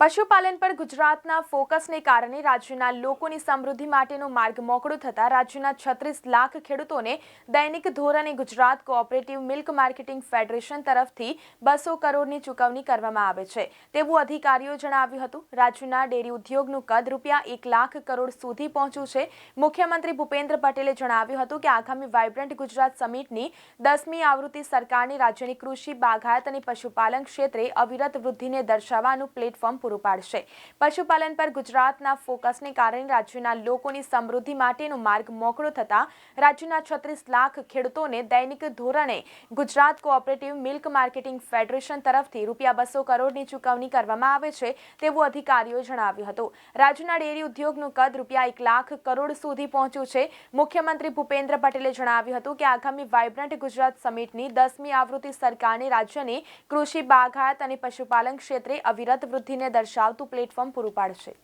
પશુપાલન પર ગુજરાતના ફોકસને કારણે રાજ્યના લોકોની સમૃદ્ધિ માટેનો માર્ગ મોકળો થતા રાજ્યના છત્રીસ લાખ ખેડૂતોને દૈનિક ધોરણે Gujarat cooperative milk marketing federation તરફથી બસો કરોડની ચૂકવણી કરવામાં આવે છે. તેવું અધિકારીઓ જણાવ્યું હતું. રાજ્યના ડેરી ઉદ્યોગનું કદ રૂપિયા એક લાખ કરોડ સુધી પહોંચ્યું છે. મુખ્યમંત્રી ભૂપેન્દ્ર પટેલે જણાવ્યું હતું કે આગામી વાઇબ્રન્ટ ગુજરાત સમિટની દસમી આવૃત્તિ સરકારની રાજ્યની કૃષિ, બાગાયત અને પશુપાલન ક્ષેત્રે અવિરત વૃદ્ધિને દર્શાવવાનું પ્લેટફોર્મ પૂરું પાડશે. પશુપાલન પર ગુજરાતના ફોકસને કારણે રાજ્યના લોકોની સમૃદ્ધિ માટેનો માર્ગ મોકળો થતાં રાજ્યના છત્રીસ લાખ ખેડૂતોને દૈનિક ધોરણે Gujarat cooperative milk marketing federation તરફથી રૂપિયા બસો કરોડની ચૂકવણી કરવામાં આવે છે તેવું અધિકારીઓએ જણાવ્યું હતું. રાજ્યના ડેરી ઉદ્યોગનું કદ રૂપિયા એક લાખ કરોડ સુધી પહોંચ્યું છે. મુખ્યમંત્રી ભૂપેન્દ્ર પટેલે જણાવ્યું હતું કે આગામી વાઇબ્રન્ટ ગુજરાત સમિટની દસમી આવૃત્તિ સરકારની રાજ્યની કૃષિ બાગાયત અને પશુપાલન ક્ષેત્રે અવિરત વૃદ્ધિને દર્શાવતું પ્લેટફોર્મ પૂરું પાડશે.